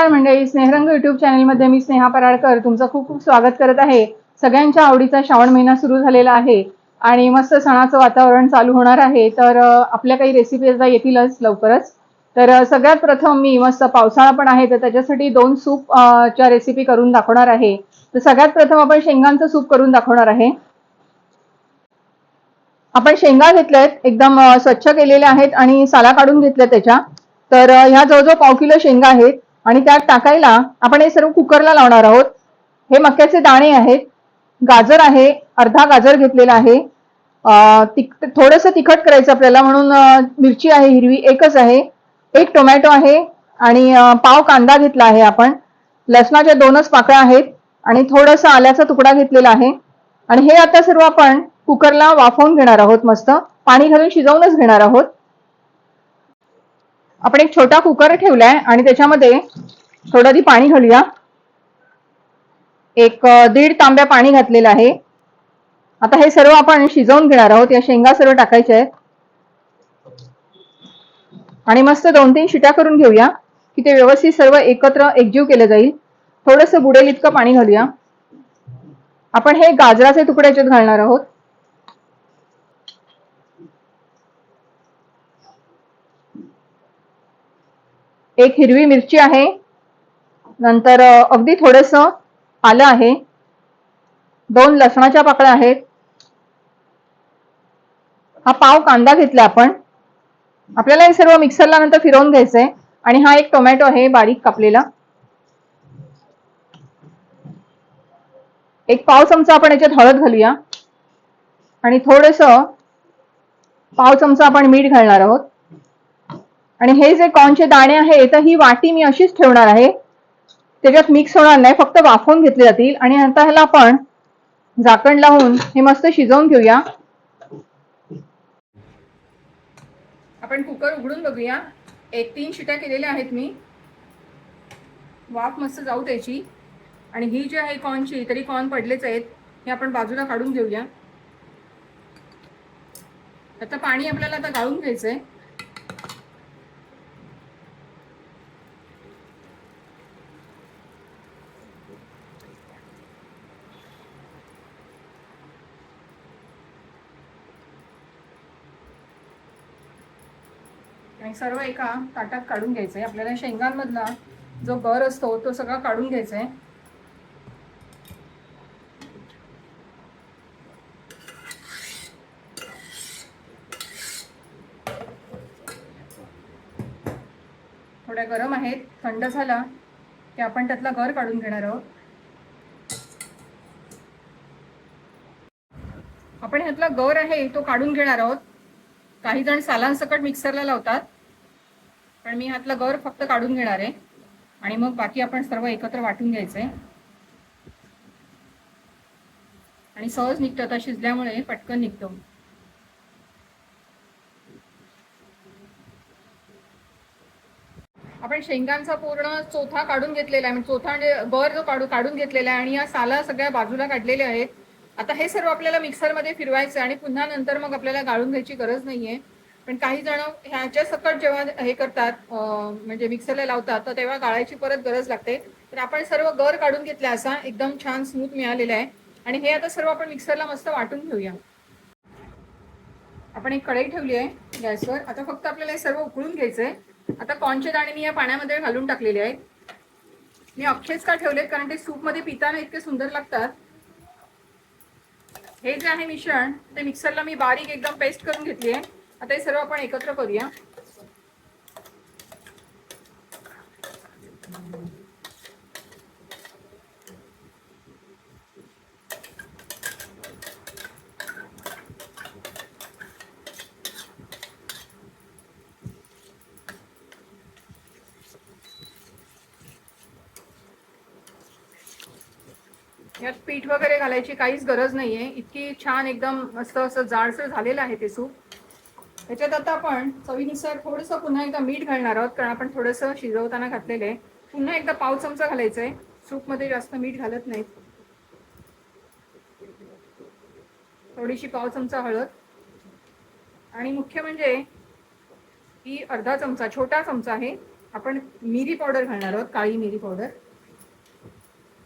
नमस्कार मंडळी स्नेहरंग युट्यूब चॅनलमध्ये मी स्नेहा पराडकर. तुमचं खूप खूप स्वागत करत आहे. सगळ्यांच्या आवडीचा श्रावण महिना सुरू झालेला आहे आणि मस्त सणाचं वातावरण चालू होणार आहे. तर आपल्या काही रेसिपीज येतीलच लवकरच. तर सगळ्यात प्रथम मी मस्त पावसाळा पण आहे तर त्याच्यासाठी दोन सूप च्या रेसिपी करून दाखवणार आहे. तर सगळ्यात प्रथम आपण शेंगांचं सूप करून दाखवणार आहे. आपण शेंगा घेतल्यात एकदम स्वच्छ केलेल्या आहेत आणि साला काढून घेतल्या त्याच्या. तर ह्या जवळजवळ पाव किलो शेंगा आहेत. आणि त्यात टाकायला आपण हे सर्व कुकरला लावणार आहोत. हे मक्याचे दाणे आहेत. गाजर आहे. अर्धा गाजर घेतलेला आहे. तिक थोडंसं तिखट करायचं आपल्याला म्हणून मिरची आहे हिरवी एकच आहे. एक टोमॅटो आहे आणि पाव कांदा घेतला आहे आपण. लसणाच्या दोनच पाकळ्या आहेत आणि थोडंसं आल्याचा तुकडा घेतलेला आहे. आणि हे आता सर्व आपण कुकरला वाफवून घेणार आहोत मस्त. पाणी घालून शिजवूनच घेणार आहोत. आपण एक छोटा कुकर ठेवलाय आणि त्याच्यामध्ये थोडं आधी पाणी घालूया. एक दीड तांब्या पाणी घातलेलं आहे. आता हे सर्व आपण शिजवून घेणार आहोत. या शेंगा सर्व टाकायच्या आहेत. आणि मस्त दोन तीन शिट्या करून घेऊया की ते व्यवस्थित सर्व एकत्र एकजीव केलं जाईल. थोडस बुडेल इतकं पाणी घालूया. आपण हे गाजराचे तुकडे याच्यात घालणार आहोत. एक हिरवी मिरची आहे. नंतर अगदी थोडस आलं आहे. दोन लसणाच्या पाकळ्या आहेत. हा पाव कांदा घेतला आपण. आपल्याला हे सर्व मिक्सरला नंतर फिरवून घ्यायचंय. आणि हा एक टोमॅटो आहे बारीक कापलेला. एक पाव चमचा आपण याच्यात हळद घालूया. आणि थोडस पाव चमचा आपण मीठ घालणार आहोत. आणि हे जे कॉर्नचे दाणे आहे तर ही वाटी मी अशीच ठेवणार आहे. त्याच्यात मिक्स होणार नाही फक्त वाफवून घेतले जातील. आणि आता ह्याला आपण झाकण लावून हे मस्त शिजवून घेऊया. आपण कुकर उघडून बघूया. एक तीन शिट्या केलेल्या आहेत मी. वाफ मस्त जाऊ त्याची आणि ही जी आहे कॉर्नची तरी कॉर्न पडलेच आहेत. हे आपण बाजूला काढून घेऊया. आता पाणी आपल्याला आता गाळून घ्यायचंय. आणि सर्व एका ताटात काढून घ्यायचंय. आपल्याला शेंगांमधला जो गर असतो तो सगळा काढून घ्यायचा आहे थोड्या गरम आहेत थंड झाला की आपण त्यातला गर काढून घेणार आहोत. आपण ह्यातला गर आहे तो काढून घेणार आहोत. काही जण सालांसकट मिक्सरला लावतात. पण मी ह्यातला गर फक्त काढून घेणार आहे. आणि मग बाकी आपण सर्व एकत्र वाटून घ्यायचंय आणि सहज निघतं आता शिजल्यामुळे पटकन निघतो. आपण शेंगांचा पूर्ण चोथा काढून घेतलेला आहे. म्हणजे चोथा म्हणजे गर जो काढू काढून घेतलेला आहे आणि या साला सगळ्या बाजूला काढलेल्या आहेत. आता हे सर्व आपल्याला मिक्सरमध्ये फिरवायचं आणि पुन्हा नंतर मग आपल्याला गाळून घ्यायची गरज नाहीये. पण काही जण ह्याच्या सकट जेव्हा हे करतात म्हणजे मिक्सरला लावतात तर तेव्हा गाळायची परत गरज लागते. तर आपण सर्व गर काढून घेतला असा एकदम छान स्मूथ मिळालेला आहे. आणि हे आता सर्व आपण मिक्सरला मस्त वाटून घेऊया. आपण एक कढई ठेवली आहे गॅसवर. आता फक्त आपल्याला हे सर्व उकळून घ्यायचंय. आता कॉर्नचे दाणे मी या पाण्यामध्ये घालून टाकलेले आहेत. मी अक्षेच का ठेवलेत? कारण ते सूपमध्ये पिताना इतके सुंदर लागतात. हे जे आहे मिश्रण ते मिक्सरला मी बारीक एकदम पेस्ट करून घेतली आहे. आता हे सर्व आपण एकत्र करूया. यात पीठ वगैरे घालायची काहीच गरज नाहीये. इतकी छान एकदम मस्त असं जाडसर झालेलं आहे ते सूप. त्याच्यात आता आपण चवीनुसार थोडंसं पुन्हा एकदा मीठ घालणार आहोत कारण आपण थोडंसं शिजवताना घातलेलं आहे. पुन्हा एकदा पाव चमचा घालायचा आहे सूपमध्ये जास्त मीठ घालत नाही थोडीशी पाव चमचा हळद. आणि मुख्य म्हणजे ही अर्धा चमचा छोटा चमचा आहे. आपण मिरी पावडर घालणार आहोत काळी मिरी पावडर.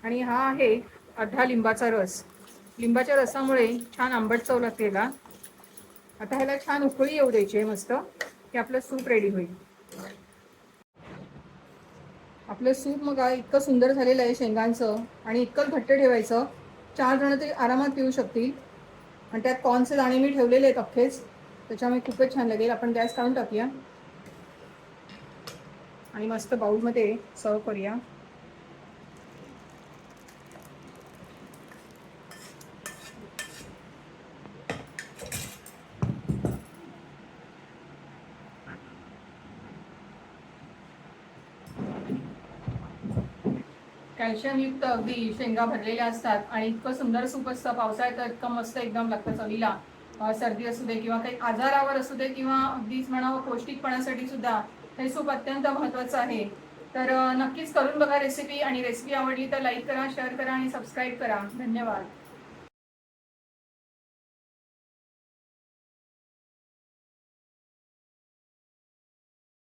आणि हा आहे अर्धा लिंबाचा रस. लिंबाच्या रसामुळे छान आंबट चव लागते याला. आता ह्याला छान उकळी येऊ द्यायची आहे मस्त की आपलं सूप रेडी होईल. आपलं सूप मग इतकं सुंदर झालेलं आहे शेंगांचं आणि इतकं घट्ट ठेवायचं. चार जण तरी आरामात पिऊ शकतील. आणि त्यात कॉर्नचे दाणे मी ठेवलेले आहेत अख्खेच. त्याच्यामुळे खूपच छान लागेल. आपण गॅस काढून टाकूया. आणि मस्त बाऊलमध्ये सर्व करूया. कॅल्शियमयुक्त अगदी शेंगा भरलेल्या असतात आणि इतकं सुंदर सूप असतं पावसाळ्यात इतकं मस्त एकदम लागतं चवीला. सर्दी असू दे किंवा काही आजारावर असू दे किंवा अगदीच म्हणावं पौष्टिकपणासाठी सुद्धा हे सूप अत्यंत महत्त्वाचं आहे. तर नक्कीच करून बघा रेसिपी आणि रेसिपी आवडली तर लाईक करा शेअर करा आणि सबस्क्राईब करा. धन्यवाद.